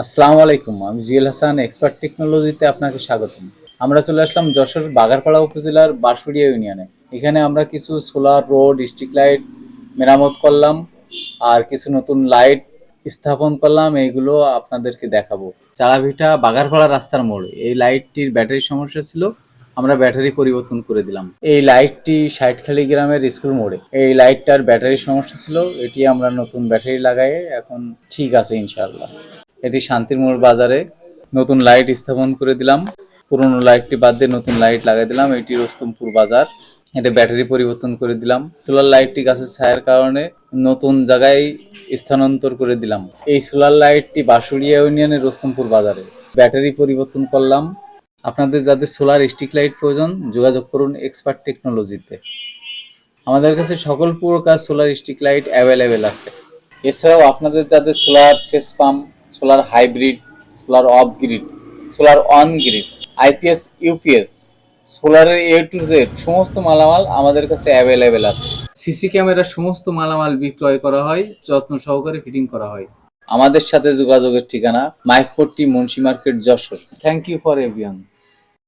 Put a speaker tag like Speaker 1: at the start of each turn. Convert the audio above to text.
Speaker 1: আসসালামু আলাইকুম, আমি জুয়েল হাসান, এক্সপার্ট টেকনোলজিতে আপনাকে স্বাগতম। আমরা চলে আসলাম যশোর বাগারপাড়া উপজেলার বাঁশপুরিয়া ইউনিয়নে। এখানে আমরা কিছু সোলার রোড, স্ট্রিট লাইট মেরামত করলাম, আর কিছু নতুন লাইট স্থাপন করলাম, এইগুলো আপনাদেরকে দেখাবো। চালাভিটা বাগারপাড়া রাস্তার মোড়, এই লাইটটির ব্যাটারি সমস্যা ছিল, আমরা ব্যাটারি পরিবর্তন করে দিলাম। এই লাইটটি ষাটখালি গ্রামের স্কুল মোড়ে, এই লাইটটার ব্যাটারি সমস্যা ছিল, এটি আমরা নতুন ব্যাটারি লাগাই এখন ঠিক আছে ইনশাআল্লাহ। এটি শান্তির মোড় বাজারে নতুন লাইট স্থাপন করে দিলাম। পুরনো লাইটটি বাদ দিয়ে নতুন লাইট লাগাই দিলাম। এটি রস্তমপুর বাজার। এটা ব্যাটারি পরিবর্তন করে দিলাম। সোলার লাইটটি গাছের ছায়ার কারণে নতুন জায়গায় স্থানান্তর করে দিলাম। এই সোলার লাইটটি বাঁশুড়িয়া ইউনিয়নের রস্তমপুর বাজারে। ব্যাটারি পরিবর্তন করলাম। আপনাদের যাদের সোলার স্টিক লাইট প্রয়োজন, যোগাযোগ করুন এক্সপার্ট টেকনোলজিতে। আমাদের কাছে সকল প্রকার সোলার স্টিক লাইট অ্যাভেলেবেল আছে। এছাড়াও আপনাদের যাদের সোলার সেচ pump solar hybrid solar off grid solar on grid IPS UPS সোলারের A to Z সমস্ত মালামাল আমাদের কাছে অ্যাভেলেবেল আছে। সিসি ক্যামেরা সমস্ত মালামাল বিক্রয় করা হয় যত্ন সহকারে ফিটিং করা হয়। আমাদের সাথে যোগাযোগের ঠিকানা Maikpatti Munshi market Jessore. Thank you for everyone